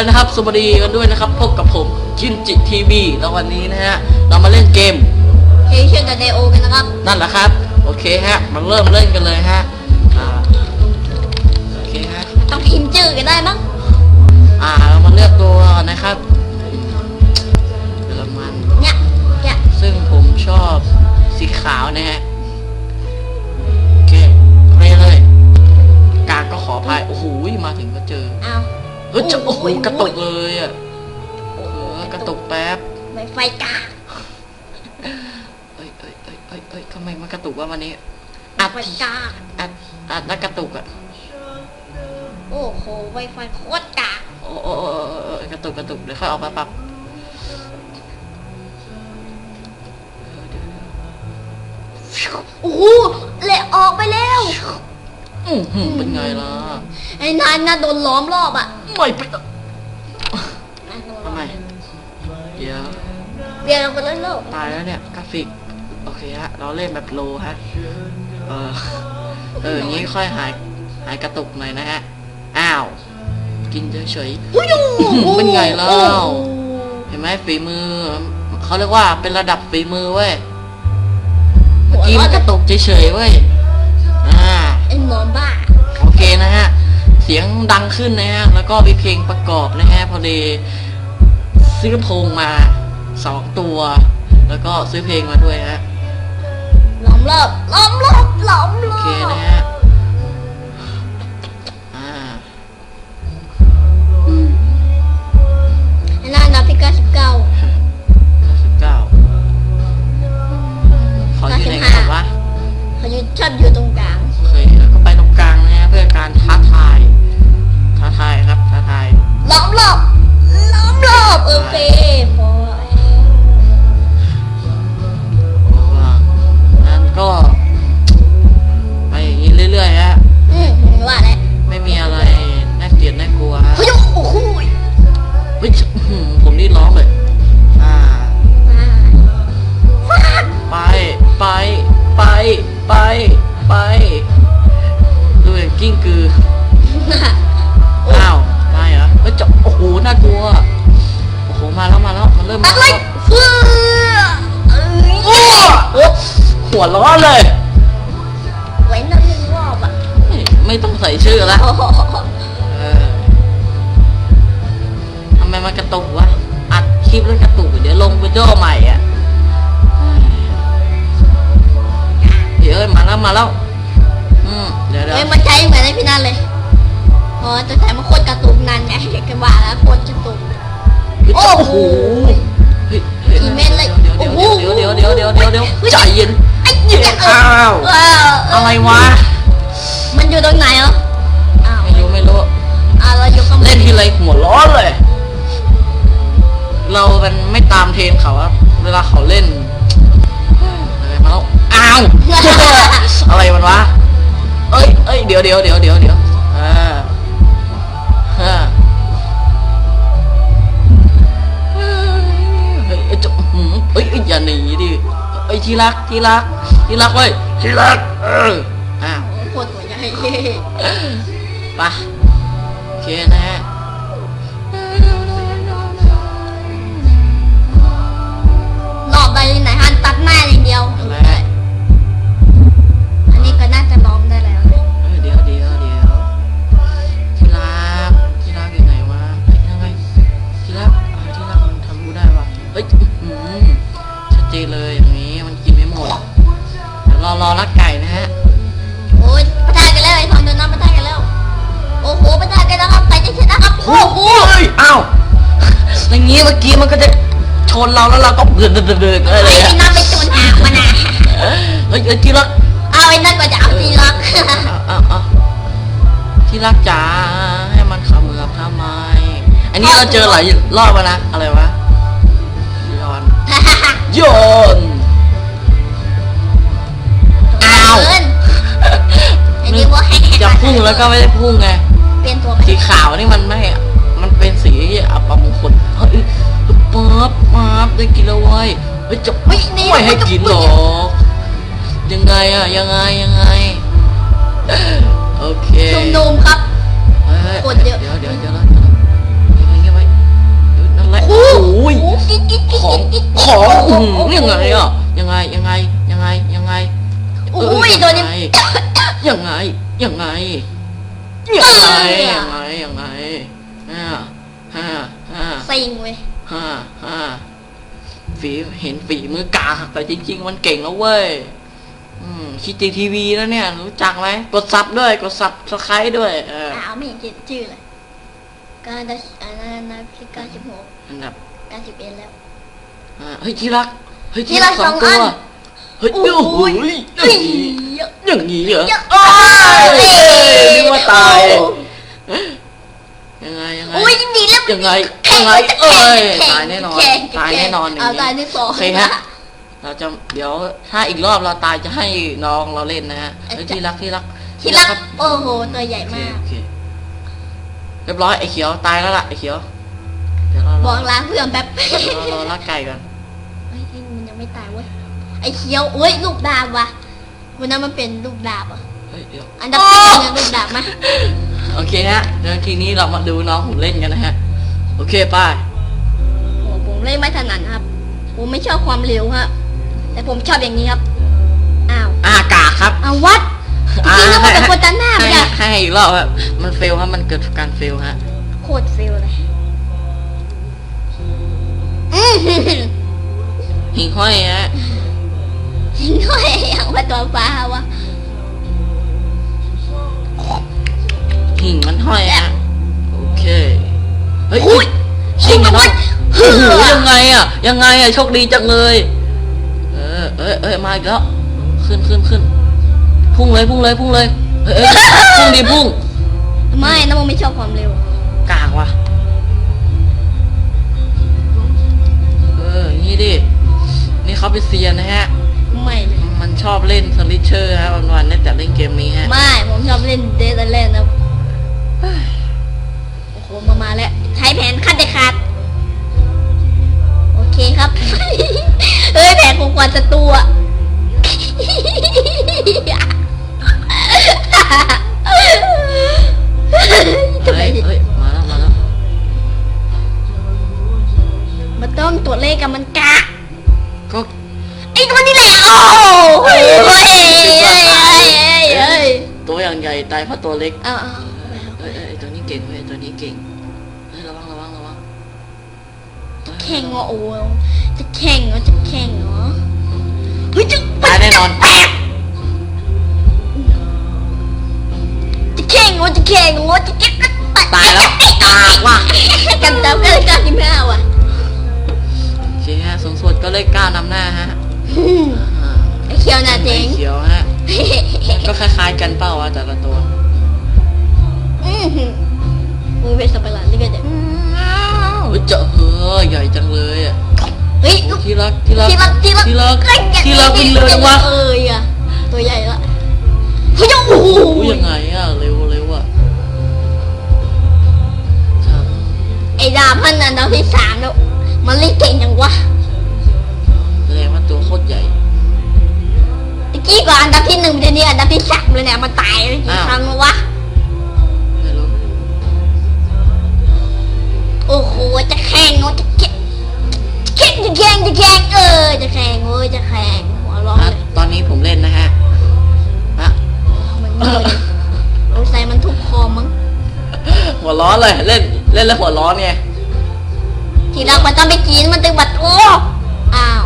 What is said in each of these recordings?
แล้วนะครับสวัสดีกันด้วยนะครับ พบกับผมจินจิทีวีแล้ววันนี้นะฮะ เรามาเล่นเกมเฮ้ยเชื่อกับเดโอกันนะครับ นั่นแหละครับ โอเคฮะมาเริ่มเล่นกันเลยฮะอ่าโอเคฮะ ต้องพิมพ์ชื่อกันได้มั้งอ่าเรามาเลือกตัวก่อนนะครับเยอรมัน เนี่ยเนี่ยซึ่งผมชอบสีขาวนะฮะ โอเคเรียนเลย กากก็ขออภัยโอ้โหมาถึงก็เจอ เอา เฮ้ยจะโอ้โหกระตุกเลยอะเออกระตุกแป๊บไวไฟกากเอ้ยเอ้ยเอ้ยเอ้ยเอ้ยทำไมมันกระตุกว่าวันนี้อัดไวไฟกากอัดอัดแล้วกระตุกอะโอ้โหไวไฟโคตรกากโอ้โอ้โอ้โอ้โอ้กระตุกกระตุกเดี๋ยวค่อยออกมาปรับเออเดี๋ยวเดี๋ยวโอ้โหเละออกไปแล้ว อื้อหือเป็นไงล่ะ ไอ้นานน่าโดนล้อมรอบอะไม่เป็นทำไม เดี๋ยวเรียนเราไปเรื่อยตายแล้วเนี่ยกราฟิก โอเคฮะ เราเล่นแบบโลฮะ เออ เอออย่างนี้ค่อยหาย หายกระตุกหน่อยนะฮะ อ้าว กินเฉยๆอุ้ยโอ้โหเป็นไงเล่าโอ้โหๆเห็นไหมฝีมือ เขาเรียกว่าเป็นระดับฝีมือเว้ย เมื่อกี้มันกระตุกเฉยๆเว้ยอ่า ไอ้หมอบ้า โอเคนะฮะ เสียงดังขึ้นนะฮะ แล้วก็มีเพลงประกอบนะฮะ พอดีซื้อโพงมาสองตัว แล้วก็ซื้อเพลงมาด้วยฮะ ล้อมรอบ ล้อมรอบ ล้อมรโออบเคนะฮะ องใส่ชื่อละโอ้โหเออทำไมมันกระตุกวะ อัดคลิปแล้วกระตุก เดี๋ยวลงวิดีโอใหม่อะเดี๋ยวเอ้ยมาแล้วมาแล้ว อืมเดี๋ยวเดี๋ยวเฮ้ยมันใช้เหมือนในพี่นั่นเลยอ๋อแต่แต่มันโคตรกระตุกนั่นไงอยากจะว่าแล้วโคตรกระตุก โอ้โอ้โหโหเฮ้ยเฮ้ยกี่เมตรเลยเดี๋ยวเดี๋ยวโอ้โหเดี๋ยวเดี๋ยวเดี๋ยวเดี๋ยวเดี๋ยวเดี๋ยวเฮ้ยใจเย็นไอ้เหี้ยอ้าวเออเอะไรวะ มันอยู่ตรงไหนอะ เราอยู่ข้างบเล่นนทีไรหัวร้อนเลย เรามันไม่ตามเทรนเขาอะเวลาเขาเล่นอะไรมาแล้วอ้าวอะไรมันวะเอ้ยเอ้ยเดี๋ยวเดี๋ยวเดี๋ยวเดี๋ยวเดี๋ยวอ่าฮะเฮ้ยเอ้ยจะหืมเอ้ยเอ้ยอย่าหนีดิเอ้ยที่รักที่รักที่รักเว้ยที่รักเอออ้าวโคตรหัวใหญ่ไปะ โอเคนะฮะรอบใดไหนฮันตัดหน้าอย่างเดียวอะไรอันนี้ก็น่าจะล้อมได้แล้วเอ้ยเดี๋ยวเดี๋ยวเดี๋ยวที่รักที่รักอยู่ไหนวะเฮ้ยทำไมที่รักอ่าที่รักมันทำรู้ได้วะเฮ้ยอื้อหือชัดเจนเลยอย่างนี้มันกินไม่หมดเดี๋ยวรอรอรักไก่น จะชนะครับโอ้โหเฮ้ยอ้าวอย่างนี้เมื่อกี้มันก็จะชนเราแล้วเราก็เดินเดินเดินเดินอะไรไอ้อะที่น้ำไปจูนหางมันนะเฮ้ยเฮ้ยที่รักเอาไอ้นั่นก็จะเอาทีล็อกเอาเอาเอาที่รักจ๋าให้มันเขมือบทำไมอันนี้เราเจอหลายรอบแล้วนะอะไรวะย้อนโยนอ้าวเกินไอ้นี่ว่าให้จะพุ่งแล้วก็ไม่ได้พุ่งไง เปลี่ยนตัวไปสีขาวนี่มันไม่ มันเป็นสีอัปมงคลเฮ้ยป๊บป๊บได้กินแล้วเว้ยเฮ้ยจะไม่ไม่ให้กินหรอกยังไงอะยังไงยังไง โอเคนุ่มๆครับเฮ้ยกดเยอะเดี๋ยวเดี๋ยวเดี๋ยวแล้วเดี๋ยวแล้วเงียบไว้อะไรโอ้โอ้ยโหกิ๊กกิ๊กกิ๊กของกิ๊กของโโหอื้อหือยังไงอะยังไงยังไงยังไงยังไงโอ้ยตัวนี้ยังไงยังไง ยังไงยังไงยังไงห้าห้าห้าซิงเว้ยห้าห้าฝีเห็นฝีมือกาหักแต่จริง ๆ มันเก่งแล้วเว้ยอืมคิดจีทีวีแล้วเนี่ย รู้จักไหมกดซับด้วย กดซับสไครต์ด้วยเอออ้าวไม่เห็นเขียนชื่อเลยการดัชอันนั้นนะที่เก้าสิบหกอันดับเก้าสิบเอ็ดแล้วอ่าเฮ้ยที่รักเฮ้ยที่รักสองตัอัวน เฮ้ยโอ้โอ้โหยอย่างนี้อย่างนี้เหรอเยอะอ้าวนึกว่าตายโอ้ยังไงยังไงอุ้ยดีแล้วยังไงแข่ยังไงจะเอ้ยแข่งตายแน่นอนแข่งตายแน่นอนอย่างเอานี้ตายที่สองโอเคฮะเราจะเดี๋ยวถ้าอีกรอบเราตายจะให้น้องเราเล่นนะฮะเฮ้ยที่รักที่รักที่รักครับโอ้โหตัวใหญ่โอเคมากโอเคเรียบร้อยไอ้เขียวตายแล้วล่ะไอ้เขียวเดี๋ยวเราบรออกล้างเพื่อนแป๊บเดี๋ยวเรารอลักไก่ก่อนเฮ้ยมันยังไม่ตายเว้ย ไอ้เขียวเอ้ยลูกดาบว่ะวันนั้นมันเป็นลูกดาบอะเฮ้ยเดี๋ยวอันดับที่หนึ่งลูกดาบมาโอเคฮะเดี๋ยวทีนี้เรามาดูน้องผมเล่นกันนะฮะ โอเคไป้ายโอ้ผมเล่นไม่ถนัดครับ ผมไม่ชอบความเร็วฮะแต่ผมชอบอย่างนี้ครับอ้าวอ่ากากครับเอาวัดจริงๆแล้วมันเป็นคนตันหน้าให้ไม่ได้ให้ให้อีกรอบครับมันเฟลครับมันเกิดการเฟลฮะ โคตรเฟลเลยอือหือหิ่งห้อยฮะ น้อยอย่างว่าตัวฟ้าวะหิ่งมันห้อยฮะโอเค เฮ้ยอุ้ยชิงมันวัห้อยดโอ้โหยังไงอะ ยังไงอะโชคดีจังเลย เออเอยเอยมาอีกแล้ว ขึ้นขึ้นขึ้นพุ่งเลยพุ่งเลยพุ่งเลยเฮ้ยเอ้ยพุ่งดีพุ่ง ไม่นะมึงไม่ชอบความเร็วกากว่ะเอออย่างนี้ดิ นี่เขาเป็นเซียนนะฮะไม่เลยมัน ชอบเล่นสลิเชอร์ฮะวันๆเนี่ยแต่เล่นเกมนี้ฮะไม่ ผมชอบเล่นเดทเล่นนะโอ้โหมามาแล้วใช้แผนขั้นเด็ดขาด โอเคครับ เฮ้ย แผนของกวนศัตรู ตายเพราะตัวเล็กเอาเอาเอ้ยเอ้ยไอ้ตัวนี้เก่งเว้ยไอ้ตัวนี้เก่งเฮ้ยระวังระวังระวังแข่งเหรอโอ้ยจะแข่งเหรอจะแข่งเหรอเฮ้ยจะตายแน่นอน จะแข่งเหรอจะแข่งเหรอจะแข่งตายแล้วกากว่ะกันเติมกันเลยกันที่แม่ว่ะโอเคฮะสูงสุดก็เลขเก้านำหน้าฮะอ่าไอ้เขียวน่ะเจ๋งไอ้เขียวฮะ ก็คล้ายๆกันเป้าวะแต่ละตัว อือหือมึงเป็นสับปะรดนี่กันเด็เฮ้ยเจาะเฮ้ยใหญ่จังเลยอะเฮ้ยโอ้ที่รักที่รักที่รักที่รักที่รักเอ้ยที่รักบินเร็วจังวะเอ้ยอะตัวใหญ่ละเฮ้ยโอ้โหโอ้ยยังไงอะเร็วเร็วอะครับไอ้ดาบพันอันดับที่สามแล้วมันเล่นเก่งยังวะแสดงว่าตัวโคตรใหญ่ตะกี้กว่าอันดับที่หนึ่งเดี๋ยวนี้อันดับที่สามเลยเนี่ยมันตายไปกี่อ้าวครั้งแล้ววะ โอ้โหจะแข่งโอ้จะแข่งแข่งจะแข่งจะแข่งเออ จะแข่งโอ้ยจะแข่งหัวเร้อนอะเลยตอนนี้ผมเล่นนะฮะอะมันเงยโอ้ใส่มันทุกคอมั้งหัวร้อนเลยเล่นเล่นแล้วหัวร้อนไงทีแรกมันต้องไปกินมันตึงบัดโอ้อ้าว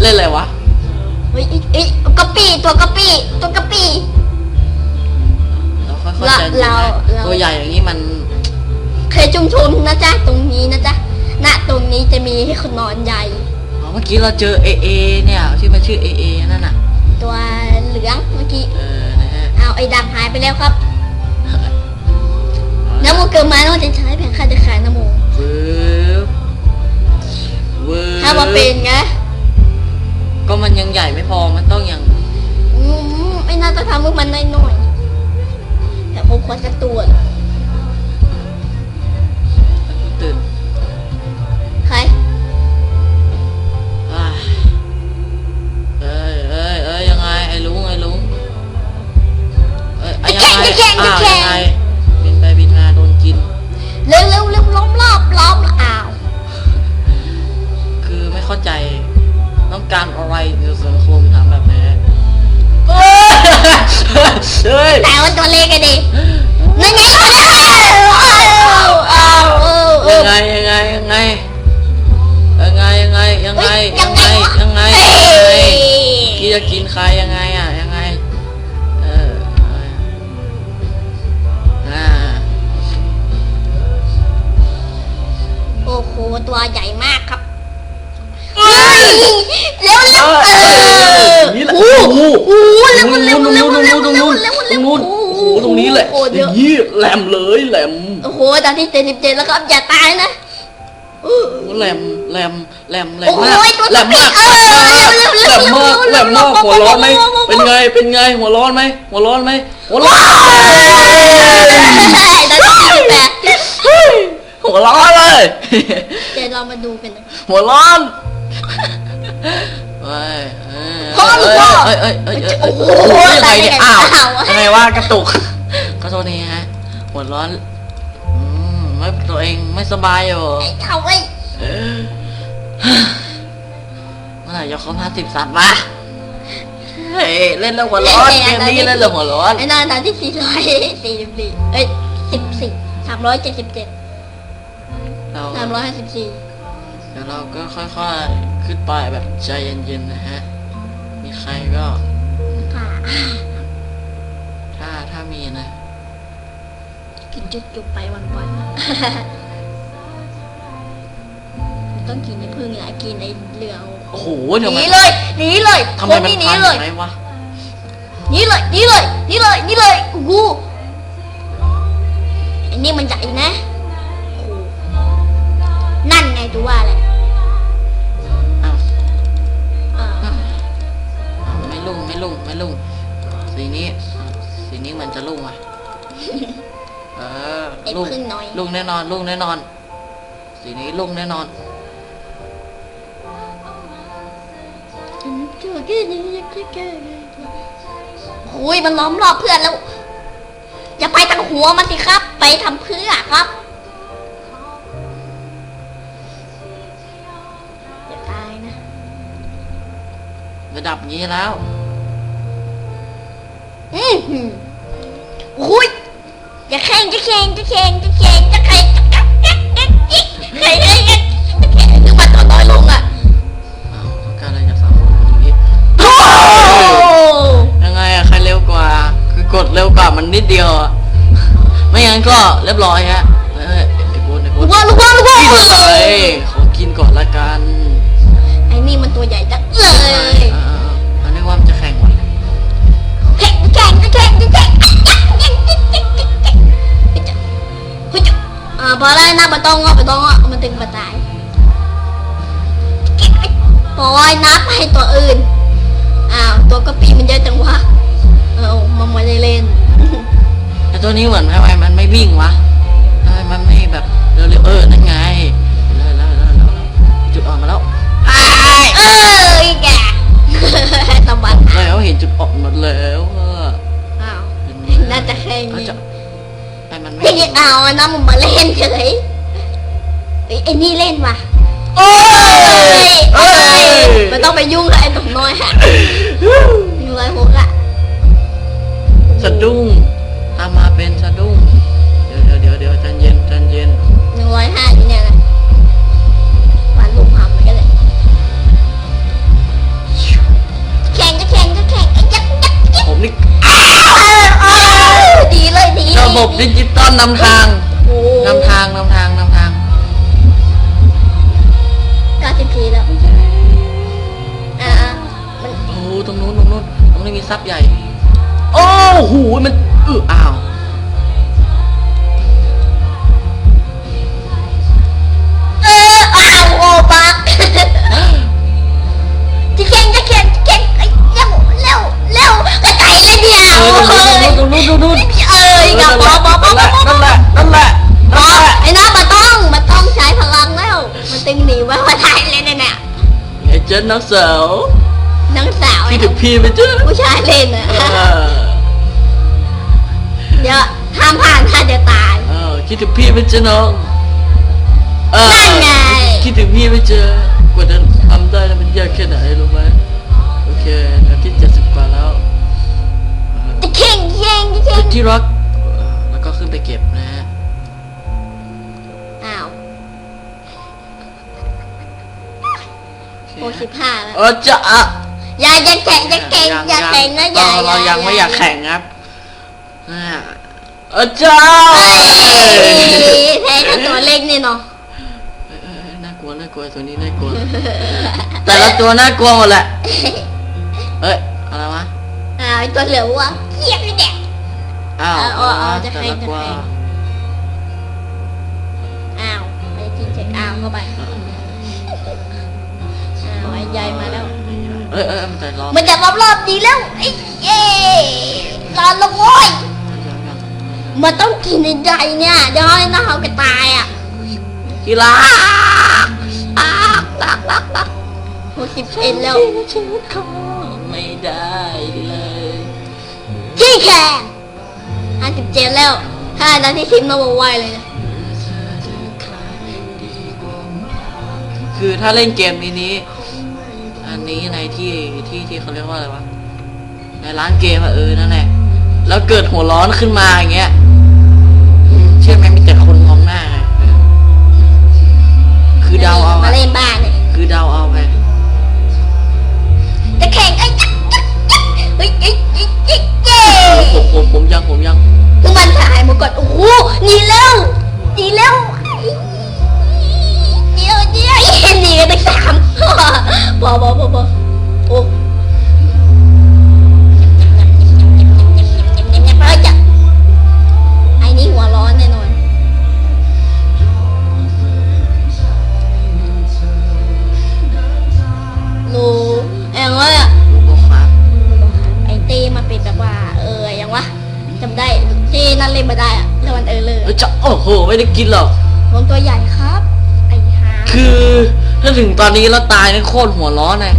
เล่นอะไรวะเฮ้ยเอ้ยเอ้ยกะปิตัวกะปิตัวกะปิเราค่อยๆเราใจ เย็นเรานะเราตัวใหญ่อย่างนี้มันเคยจุ่มชมนะจ๊ะตรงนี้นะจ๊ะณตรงนี้จะมีให้คนนอนใหญ่ อ๋อเมื่อกี้เราเจอเอเอเนี่ยที่มันชื่อเอเอนั่นน่ะ ตัวเหลืองเมื่อกี้เออนะฮะเอาไอ้ดำหายไปแล้วครับน้ำมูกเกิดมาต้องจะใช้แผงค่าจะขายน้ำมูกวืบวืบถ้ามาเป็นไงก็มันยังใหญ่ไม่พอมันต้องยัง อืมไม่น่าจะทำให้มันน้อยๆแต่ผม ควรจะตัว ตัวใหญ่มากครับเฮ้ยเร็วเร็วเออนี่แหละโอ้โอ้โหโหเร็วเร็วตรงเร็นู้วนตเร็รวงนู้นตรงเร็วนู้นเร็วตรเร็งวนู้นโอ้โหตรงนี้แหละโอ้โหอเดี๋ยวย่างนี้แหลมเลยแหลมโอ้โหตอนที่เจ็ดสิบเจ็ดแล้วครับอย่าตายนะแหลมแหลมแหลมแหลมโอ้โหมากตัวแหลมมากเออเร็วเร็วแหลมมากเร็แหลวมเร็วมากเร็วหัวร้อนไหมเร็วเร็วเป็นไงเป็นไงหัวร้อนไหมหัวร้อนไหมหัวร้อน ตอนที่สิบแปดหัวร้อนเลย เดี๋ยวเรามาดูกันนะหัวร้อนเฮ้ยเอ้ยพ่อหรือพ่อเอ้ยเอ้ยเอ้ยเอ้ยโอ้เอ้ยโหโอ้โหยังไงเนี่ยตายอ้าวได้ไงยังไงว่ากระตุกก็โทษนี้ฮะหัวร้อนอืมไม่ตัวเองไม่สบายอยู่ไอ้เขาไอ้เมื่อไหร่จะครบห้าสิบสัตว์วะเฮ้ยเล่นแล้วหัวร้อนเกมนี้เล่นแล้วหัวร้อนไอ้นานตอนที่สี่ร้อยสี่สิบสี่เอ้ยสิบสี่สามร้อยเจ็ดสิบเจ็ด เราสามร้อยห้าสิบสี่เดี๋ยวเราก็ค่อยๆขึ้นไปแบบใจเย็นๆนะฮะ มีใครก็ค่ะถ้าถ้ามีนะ กินจุกจุกๆไปวันวันๆต้องกินในพึ่งแหละกินในเรือโอ้โหหทำไมนีเลยหนีเลยทำคไมนมันนี้หนีพันเลยไหมวะหนีเลยหนีเลยหนีเลยหนีเลยโอ้โหไอ้นี่มันใหญ่นะโอ้โห นั่นไงตัวว่าแหละอ้าวอ่าอ้าวอ้าวไม่ลุ่งไม่ลุ่งไม่ลุ่งสีนี้ สีนี้มันจะลุ่งอะ เออไอ้ลุ่งพึ่งน้อย ลุ่งแน่นอนลุ่งแน่นอน สีนี้ลุ่งแน่นอน โอ้ยมันล้อมรอบเพื่อนแล้ว อย่าไปทางหัวมันสิครับ ไปทำเพื่อครับ ระดับนี้แล้ว อือหือโอ้ยอย่าแข่งจะแข่งจะแข่งจะแข่งจะแข่งจะแข่งจะแข่งจะแข่งจะแข่งจะแข่งนึกว่าตัวน้อยลงอะอ้าวต้องการอะไรจากสามคนอย่างนี้โอ้ยังไงอะใครเร็วกว่า คือกดเร็วกว่ามันนิดเดียวอะไม่งั้นก็เรียบร้อยฮะเอ้ยไอ้กูไอ้กูลูกว่าลูกว่าลูกว่ากินเลยขอกินก่อนละกัน ไอ้นี่มันตัวใหญ่จังเลย อ่า ๆอันนี้ว่ามันจะแข่งวันแข่งแข่งแข่งแข่งเฮ้ยอ่าพอแล้วนะปะต้องอะปะต้องอะมันตึงปะตายปล่อยนับให้ตัวอื่น อ้าว ตัวกระปีมันเยอะจังวะ เอามันไม่ได้เล่นแต่ตัวนี้เหมือนทำไมมันไม่วิ่งวะทำไมมันไม่แบบเร็วๆเออ นั่นไง แล้วแล้วแล้วแล้วจุดอ่อนมาแล้วอ้ายเอ นั้นมันมาเล่นเฉยเอ้ยไอ้นี่เล่นว่ะโอ้เอ้ยยเอ้เอ้ยยมันต้องไปยุ่งกับไอ้หนุ่มน้อยฮะอยู่ไรหกอะสะดุ้งทำมาเป็นสะดุ้ง เดี๋ยวเดี๋ยวเดี๋ยวเดี๋ยวใจเย็นใจเย็น หนึ่งร้อยห้าอยู่เนี่ยนะวันลุงทำมันก็เลยแข่งจะแข่งจะแข่งไอ้ยักษ์ยักษ์ยักษ์ผมนี่เออเออดีเลยดีระบบดิจิตอลนำทางโอ้ นำทางนำทางนำทางเก้าสิบสี่แล้ว อ่ามันโอ้ตรงนู้นตรงนู้นตรงนี้มีซับใหญ่ โอ้โหมันเอออ้าวเอออ้าวโอ้บักจะแข่งจะแข่งจะแข่งไอ้เร็วเร็วเร็วกระไก่เลยเนี่ยเอโอ้อตรงยนู้นตรงนู้นตรงนู้นเอ้ยกับปอปอปอปอปอนั่นแหละนั่นแหละปนั่อนแหละ ไอ้น้ามาต้องมาต้องใช้พลังแล้ว มันตึงหนีไว้ว่าไทยเลยเนี่ยเนี่ยไอ้เจ้าน้องสาวน้องสาวคิดถึงพี่ไหมจ๊ะผู้ชายเล่นอะเออเดี๋ยวห้ามผ่านถ้าจะตายเออคิดถึงพี่ไหมจ๊ะน้องเออนั่นไงคิดถึงพี่ไหมจ๊ะกว่าจะทำำได้นะมันยากแค่ไหนรู้ไหมโอเคนาทีเจ็ดสิบกว่าแล้วเอ่อจะเข่งจะเข่งจะเข่งที่รักเอ่อแล้วก็ขึ้นไปเก็บนะ สิบห้าแล้วเออจะอะอย่าอย่าแข่งอย่าแข่งอย่าแข่งนะอย่าเราอย่ายังไม่อยากาแข่งครับอ่าเออเจ้าเฮ้ยแพ้กับตัวเล็กนี่เนาะเอ้ยเอ้ยเอ้ยน่ากลัวน่ากลัวตัวนี้น่ากลัว แต่ละตัวน่ากลัวหมดแหละเอ้ยอะไรวะอ้าวไอ้ตัวเหลืองวะเกียบเลยเนี่ยอ้าวเอาเอาเอาแต่จะแข่ละงจะตัวแข่งอ้าวไปทิ้งเช็คอ้าวเข้าไปอ้าวไอ้ ใหญ่มาแล้ว เอ้ยเอ้ยมันใจร้อนมันจะรอบรอบๆดีแล้วไอ้เย้รอนและโว้ยยังยังมันต้องกินในใจเนี่ยเดี๋ยวให้น้าเขากระตายอะกีฬาอ้าวตักตักตักหกสิบเอ็ดแล้วชีวิตเขาไม่ได้เลยขี้แข่งห้าสิบเจ็ดแล้วห้านาทีสิบมาบอกไวเลยนะคือถ้าเล่นเกมนี้นี้ อันนี้ในที่ที่ที่เขาเรียกว่าอะไรวะในร้านเกมอะเออนั่นแหละแล้วเกิดหัวร้อนขึ้นมาอย่างเงี้ยเชื่อไหมมีแต่คนมองหน้าไงเออคือเดาเอามาอะเล่นบ้านเนี่ยคือเดาเอาไปจะแข่งไอ้ยักษ์ยักษ์ยักษ์เฮ้ยเฮ้ยเฮ้ยเฮ้ยเย้ผมผมผมยังผมยังคือมันถ่ายมาก่อนโอ้โหหนี ตอนนี้เราตายนี่โคตรหัวร้อนเลย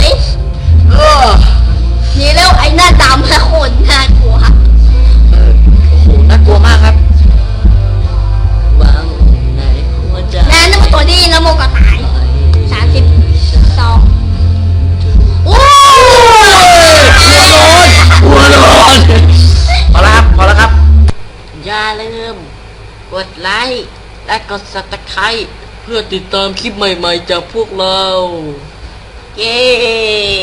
เล่นเออหนีเร็วไอ้หน้าดำนะโคนน่ากลัวเออโอ้โหน่ากลัวมากครับวางในหัวใจแม่นั่นมันตัวดีนะโมก็ตายสามสิบสองโอ้ยหัวร้อนพอแล้วครับพอแล้วครับ อย่าลืมกดไลค์และกด subscribe เพื่อติดตามคลิปใหม่ ๆ จากพวกเรา Yay!